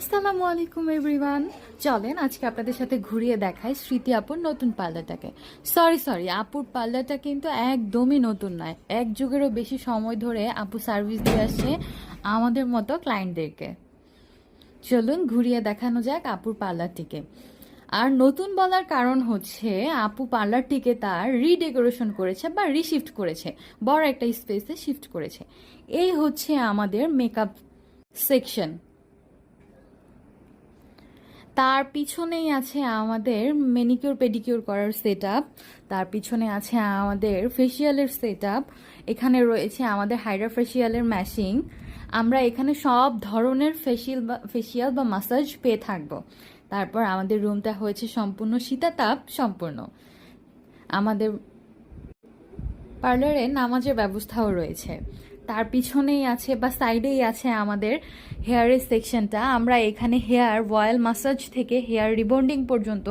আসসালামু আলাইকুম এভরিওয়ান চলেন আজকে আপনাদের সাথে ঘুরিয়ে দেখাই স্মৃতি আপুর নতুন পার্লারটাকে। সরি সরি আপুর পার্লারটা কিন্তু একদমই নতুন নয়। এক যুগেরও বেশি সময় ধরে আপু সার্ভিস দিয়ে আসছে আমাদের মতো ক্লায়েন্টদেরকে চলুন ঘুরিয়ে দেখানো যাক আপুর পার্লারটিকে। আর নতুন বলার কারণ হচ্ছে, আপু পার্লারটিকে তার রিডেকোরেশন করেছে বা রিশিফট করেছে। বড় একটা স্পেসে শিফট করেছে। এই হচ্ছে আমাদের মেকআপ সেকশন তার পিছনেই আছে আমাদের মেনিকিউর পেডিকিউর করার সেট তার পিছনে আছে আমাদের ফেসিয়ালের সেট এখানে রয়েছে আমাদের হাইড্রা ফেসিয়ালের ম্যাশিং আমরা এখানে সব ধরনের ফেসিয়াল বা ফেসিয়াল বা মাসাজ পেয়ে থাকব। তারপর আমাদের রুমটা হয়েছে সম্পূর্ণ শীতাতাপ সম্পূর্ণ। আমাদের পার্লারে নামাজের ব্যবস্থাও রয়েছে। তার পিছনেই আছে বা সাইডেই আছে আমাদের হেয়ারের সেকশনটা আমরা এখানে হেয়ার অয়েল মাসাজ থেকে হেয়ার রিবন্ডিং পর্যন্ত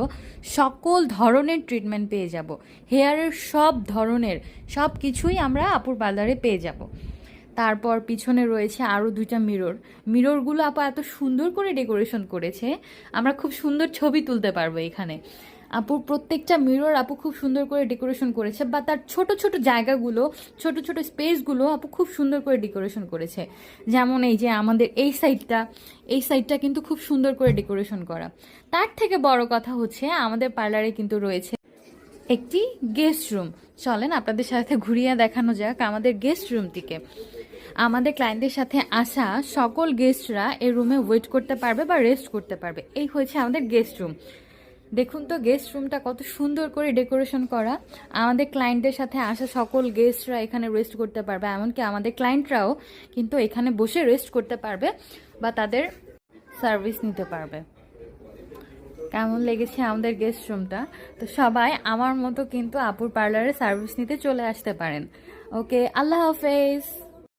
সকল ধরনের ট্রিটমেন্ট পেয়ে যাব। হেয়ারের সব ধরনের, সব কিছুই আমরা আপুর পার্লারে পেয়ে যাব। তারপর পিছনে রয়েছে আরও দুইটা মিরর মিররগুলো আপা এত সুন্দর করে ডেকোরেশন করেছে, আমরা খুব সুন্দর ছবি তুলতে পারব এখানে। আপুর প্রত্যেকটা মিরর আপু খুব সুন্দর করে ডেকোরেশন করেছে বা তার ছোট ছোট জায়গাগুলো, ছোট ছোট স্পেসগুলো আপু খুব সুন্দর করে ডেকোরেশন করেছে। যেমন এই যে আমাদের এই সাইডটা এই সাইডটা কিন্তু খুব সুন্দর করে ডেকোরেশন করা। তার থেকে বড় কথা হচ্ছে আমাদের পার্লারে কিন্তু রয়েছে একটি গেস্ট রুম চলেন আপনাদের সাথে ঘুরিয়ে দেখানো যাক আমাদের গেস্ট রুমটিকে আমাদের ক্লায়েন্টদের সাথে আসা সকল গেস্টরা এই রুমে ওয়েট করতে পারবে বা রেস্ট করতে পারবে। এই হয়েছে আমাদের গেস্ট রুম দেখুন তো গেস্ট রুমটা কত সুন্দর করে ডেকোরেশন করা। আমাদের ক্লায়েন্টদের সাথে আসা সকল গেস্টরা এখানে রেস্ট করতে পারবে, এমনকি আমাদের ক্লায়েন্টরাও কিন্তু এখানে বসে রেস্ট করতে পারবে বা তাদের সার্ভিস নিতে পারবে। কেমন লেগেছে আমাদের গেস্ট রুমটা তো সবাই আমার মতো কিন্তু আপুর পার্লারে সার্ভিস নিতে চলে আসতে পারেন। ওকে আল্লাহ হাফেজ।